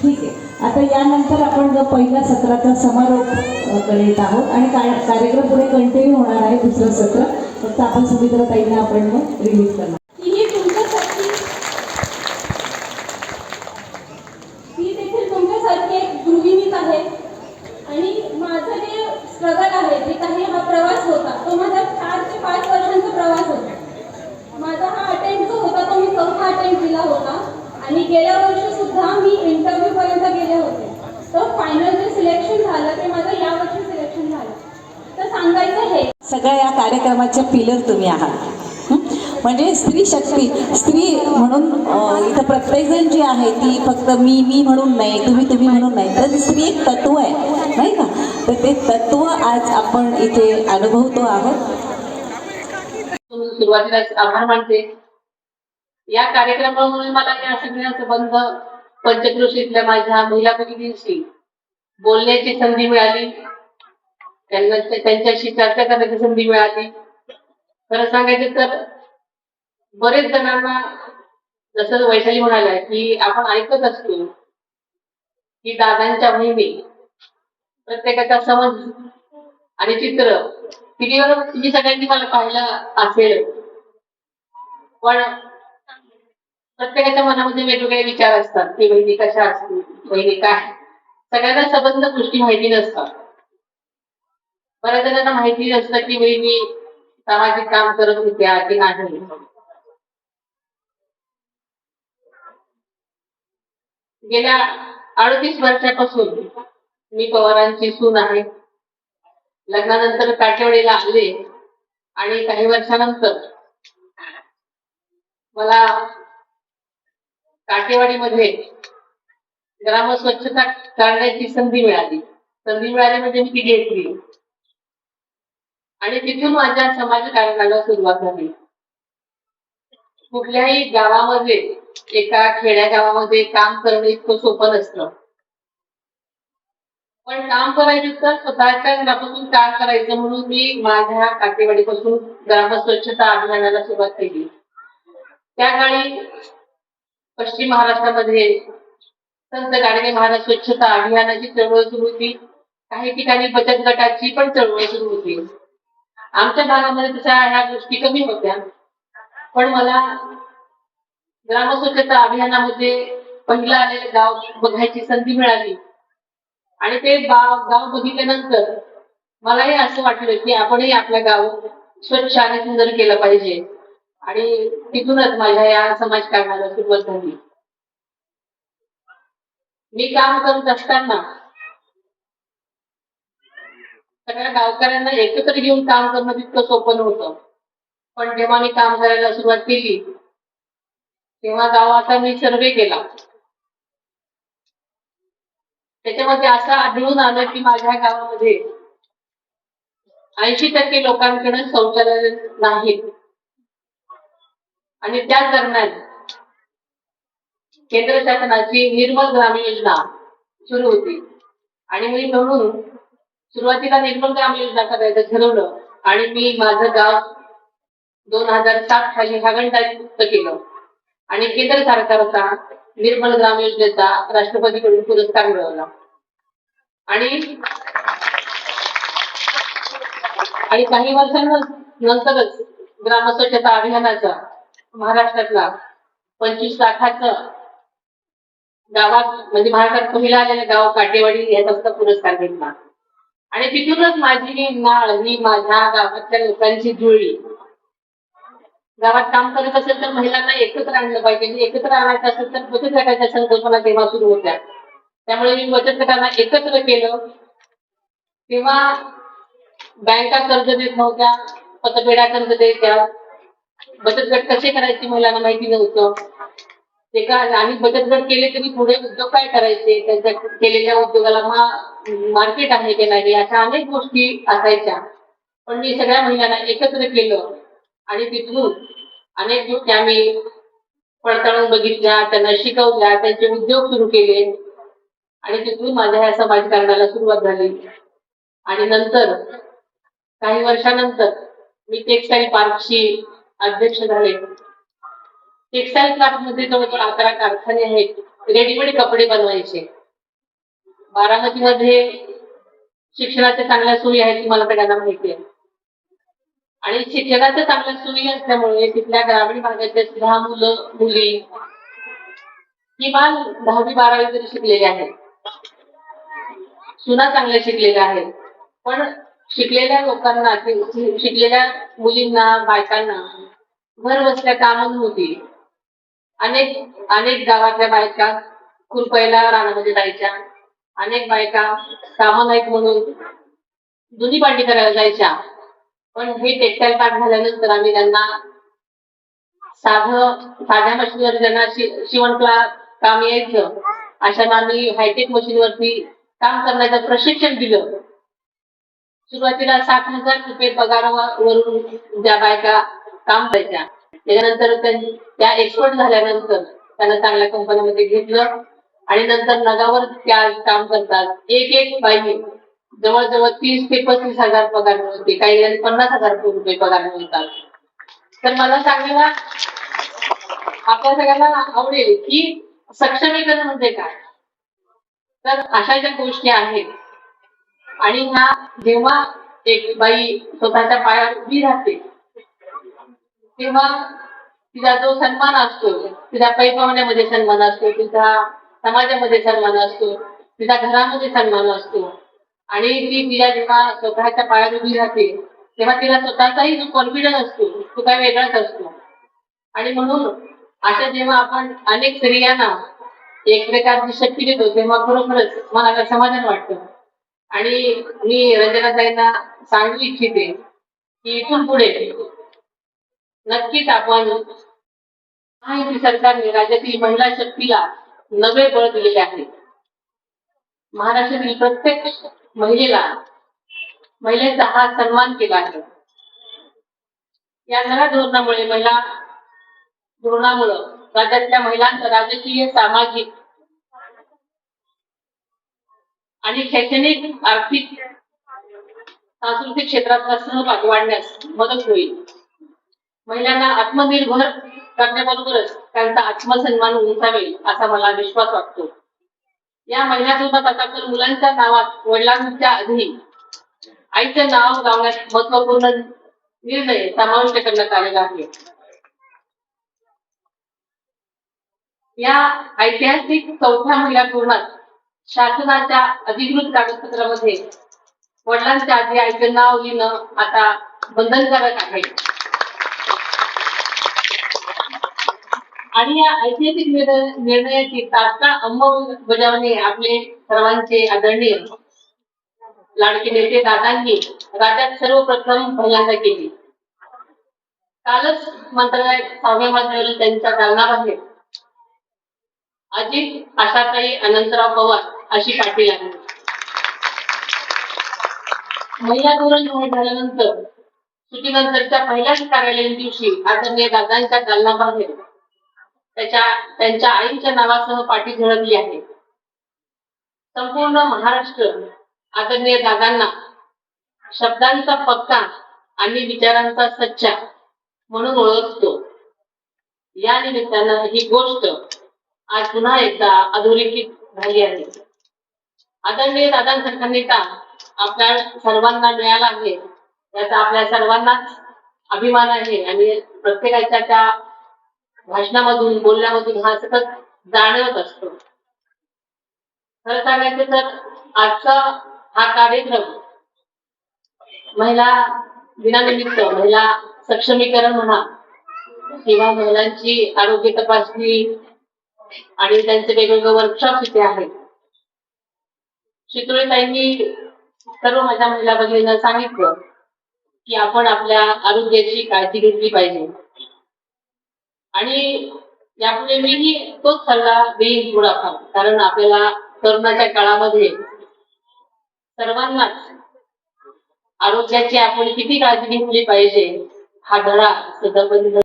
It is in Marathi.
ठीक आहे. आता यानंतर आपण जो पहिल्या सत्राचा समारोप अ, आहोत आणि काय- कार्यक्रम पुढे कंटिन्यू होणार आहे दुसरं सत्र फक्त आपण सुमित्र ताईंना आपण मग रिलीज करणार. आहे आणि माझं जे स्ट्रगल आहे जे काही हा प्रवास होता तो माझा चार ते पाच वर्षांचा प्रवास होता माझा हा अटेम्प्ट जो होता तो मी चौथा अटेम्प्ट दिला होता आणि गेल्या वर्षी सुद्धा मी इंटरव्ह्यू पर्यंत गेले होते तर फायनल जे सिलेक्शन झालं ते माझं या वर्षी सिलेक्शन झालं हे सगळ्या या कार्यक्रमाचे पिलर तुम्ही आहात? म्हणजे स्त्री शक्ती स्त्री म्हणून इथं प्रत्येकजण जी आहे ती फक्त मी मी म्हणून नाही तुम्ही तुम्ही म्हणून नाही. तर स्त्री एक तत्व आहे नाही का? तर ते तत्व आज आपण इथे अनुभवतो आहोत. सुरुवातीलाच आभार मानते. या कार्यक्रमामुळे मला या सगळ्या संबंध पंचक्रोशीतल्या माझ्या महिला भगिनींशी बोलण्याची संधी मिळाली. त्यांना त्यांच्याशी चर्चा करण्याची संधी मिळाली. खरं सांगायचं तर बरेच जणांना जसं वैशाली म्हणाल्या की आपण ऐकत असतो की दादांच्या बहिणी प्रत्येकाचा समज आणि चित्र टीव्हीवर तुम्ही सगळ्यांनी मला पाहिलं असेल. पण प्रत्येकाच्या मनामध्ये वेगवेगळे विचार असतात की बहिणी कशा असतील बहिणी काय? सगळ्यांना संबंध गोष्टी माहिती नसतात. बऱ्याच जणांना माहिती नसतं की मी सामाजिक काम करत होत्या की नाही. गेल्या अडतीस वर्षापासून मी पवारांची सून आहे. लग्नानंतर काठेवाडीला आले आणि काही वर्षानंतर मला काठेवाडीमध्ये ग्राम स्वच्छता करण्याची संधी मिळाली. संधी मिळाली म्हणजे मी ती घेतली. आणि तिथून माझ्या समाजकारणाला सुरुवात झाली. कुठल्याही गावामध्ये एका खेड्या गावामध्ये काम करणं इतकं सोपं नसतं. पण काम करायचं तर स्वतःच्या घरापासून काम करायचं म्हणून मी माझ्या काटेवाडीपासून ग्राम स्वच्छता अभियानाला सुरुवात केली. त्या काळी पश्चिम महाराष्ट्रामध्ये संत गाडगे महाराज स्वच्छता अभियानाची चळवळ सुरू होती. काही ठिकाणी बचत गटाची पण चळवळ सुरू होती. आमच्या भागामध्ये तशा ह्या गोष्टी कमी होत्या. पण मला ग्राम स्वच्छता अभियानामध्ये पहिलं आलेले गाव बघायची संधी मिळाली. आणि ते गाव बघितल्यानंतर मलाही असं वाटलं की आपणही आपलं गाव स्वच्छ आणि सुंदर केलं पाहिजे. आणि तिथूनच माझ्या या समाजकारणाला सुरुवात झाली. मी काम करत असताना सगळ्या गावकऱ्यांना एकत्र घेऊन काम करणं तितकं सोपं नव्हतं. पण जेव्हा मी काम करायला सुरुवात केली तेव्हा गावाचा मी सर्वे केला. त्याच्यामध्ये असं आढळून आलं की माझ्या गावामध्ये ऐंशी टक्के लोकांकडे शौचालय नाहीत आणि त्याच दरम्यान केंद्र शासनाची निर्मल ग्राम योजना सुरू होती. आणि मी म्हणून सुरुवातीला निर्मल ग्राम योजना करायचं ठरवलं आणि मी माझं गाव दोन हजार सात साली हागणदारी केलं. आणि केंद्र सरकारचा निर्मल ग्राम योजनेचा राष्ट्रपतीकडून पुरस्कार मिळवला. आणि आणि काही वर्षांनंतरच ग्राम स्वच्छता अभियानाचा महाराष्ट्रातला पंचवीस लाखाचं गावात म्हणजे महाराष्ट्रात पहिला आलेलं गाव काटेवाडी याचा सुद्धा पुरस्कार घेतला आणि तिथूनच माझी नाळ ही माझ्या गावातल्या लोकांची जुळली गावात काम करत असेल तर महिलांना एकत्र आणलं पाहिजे. एकत्र आणायचं असेल तर बचत गटाच्या संकल्पना तेव्हा सुरू होत्या. त्यामुळे मी बचत गटांना एकत्र केलं. तेव्हा बँका कर्ज देत नव्हत्या पतपेढ्या कर्ज देत्या बचत गट कसे करायचे महिलांना माहिती नव्हतं. ते का आणि बचत जर केले तरी पुढे उद्योग काय करायचे? त्यांच्या केलेल्या उद्योगाला मार्केट आहे की नाही? अशा अनेक गोष्टी असायच्या. पण मी सगळ्या महिलांना एकत्र केलं आणि तिथून अनेक गोष्टी आम्ही पडताळून बघितल्या त्यांना शिकवल्या त्यांचे उद्योग सुरू केले आणि तिथून माझ्या ह्या समाजकारणाला सुरुवात झाली. आणि नंतर काही वर्षानंतर मी टेक्सटाईल पार्कची अध्यक्ष झाले. टेक्सटाईल क्राफ्टमध्ये जवळजवळ अकरा कारखाने आहेत रेडीमेड कपडे बनवायचे. बारामतीमध्ये शिक्षणाच्या चांगल्या सोयी आहेत तुम्हाला सगळ्यांना माहिती आहे. आणि शिक्षणाच्या चांगल्या सोयी असल्यामुळे तिथल्या ग्रामीण भागातल्या सुद्धा मुलं मुली किमान दहावी बारावी तरी शिकलेले आहेत सुना चांगल्या शिकलेल्या आहेत पण शिकलेल्या लोकांना शिकलेल्या मुलींना बायकांना घर बसल्या कामं नव्हती अनेक अनेक गावातल्या बायका खुरपायला रानामध्ये जायच्या. अनेक बायका सामानायक म्हणून जुनी पांडी करायला जायच्या. पण हे टेक्सटाईल पार्क झाल्यानंतर आम्ही त्यांना साधं साध्या मशीनवर ज्यांना शि- शिवण क्लास काम यायचं अशांना आम्ही हायटेक मशीनवरती काम करण्याचं प्रशिक्षण दिलं. सुरुवातीला सात हजार रुपये पगारावरून ज्या बायका काम करायच्या. त्याच्यानंतर त्यांनी त्या एक्सपर्ट झाल्यानंतर त्यांना चांगल्या कंपन्यांमध्ये घेतलं. आणि नंतर नगावर त्या काम करतात. एक एक बाई जवळजवळ तीस ते पस्तीस हजार पगार मिळते. काही जणांनी पन्नास हजार रुपये पगार मिळतात. तर मला सांगायला आपल्या सगळ्यांना आवडेल की सक्षमीकरण म्हणजे काय? तर अशा ज्या गोष्टी आहेत. आणि ह्या जेव्हा एक बाई स्वतःच्या पायावर उभी राहते तेव्हा तिचा जो सन्मान असतो तिचा पैपावण्यामध्ये सन्मान असतो तिचा समाजामध्ये सन्मान असतो तिच्या घरामध्ये सन्मान असतो. आणि ती तिला जेव्हा स्वतःच्या पायात उभी राहते तेव्हा तिला स्वतःचाही जो कॉन्फिडन्स असतो तो काही वेगळाच असतो. आणि म्हणून अशा जेव्हा आपण अनेक स्त्रियांना एक प्रकारची शक्ती देतो तेव्हा खरोखरच मला समाधान वाटतं. आणि मी रंजनाताईंना सांगू इच्छिते की इथून पुढे नक्कीच आपण महायुती सरकारने राज्यातील महिला शक्तीला नवे बळ दिलेले आहे. महाराष्ट्रातील प्रत्येक महिलेला महिलेचा हा सन्मान केला आहे. या नव्या धोरणामुळे महिला धोरणामुळं राज्यातल्या महिलांचं राजकीय सामाजिक आणि शैक्षणिक आर्थिक सांस्कृतिक क्षेत्रातला सहभाग वाढण्यास मदत होईल. महिलांना आत्मनिर्भर करण्याबरोबरच त्यांचा आत्मसन्मान उंचावेल असा मला विश्वास वाटतो. या महिला धोरणात आता तर मुलांच्या नावात वडिलांच्या आधी आईचं नाव लावण्यात महत्त्वपूर्ण निर्णय समाविष्ट करण्यात आलेला आहे. या ऐतिहासिक चौथ्या महिला धोरणात शासनाच्या अधिकृत कागदपत्रामध्ये वडिलांच्या आधी आईचे नाव लिहिणं आता बंधनकारक आहे. आणि या ऐतिहासिक निर्णय- निर्णयाची तात्काळ अंमलबजावणी आपले सर्वांचे आदरणीय लाडके नेते दादांनी राज्यात सर्वप्रथम पहिल्यांदा केली. कालच मंत्रालयात सहाव्या मजल्यावरील त्यांच्या दालनाबाहेर अजित आशाताई अनंतराव पवार अशी पाटील आहे महिला धोरण जाहीर झाल्यानंतर सुटीनंतरच्या पहिल्याच कार्यालयीन दिवशी आदरणीय दादांच्या दालनाबाहेर त्याच्या त्यांच्या आईच्या नावासह पाठी झळकली आहे. संपूर्ण महाराष्ट्र आदरणीय दादांना शब्दांचा पक्का आणि विचारांचा सच्चा म्हणून ओळखतो. या निमित्तानं ही गोष्ट आज पुन्हा एकदा अधोरेखित झाली आहे. आदरणीय दादांसारखा नेता आपल्या सर्वांना मिळाला आहे. याचा आपल्या सर्वांनाच अभिमान आहे आणि प्रत्येकाच्या त्या भाषणामधून बोलण्यामधून हा सतत जाणवत असतो. खरं सांगायचं तर आजचा हा कार्यक्रम महिला दिनानिमित्त महिला सक्षमीकरण म्हणा किंवा महिलांची आरोग्य तपासणी आणि त्यांचे वेगवेगळे वर्कशॉप इथे आहेत. चित्रोताईंनी सर्व माझ्या महिला भगिनींना सांगितलं की आपण आपल्या आरोग्याची काळजी घेतली पाहिजे. आणि यापुढे मीही तोच सल्ला देईन थोडाफार कारण आपल्याला करोनाच्या काळामध्ये सर्वांनाच आरोग्याची आपण किती काळजी घेतली पाहिजे हा धडा सदपदी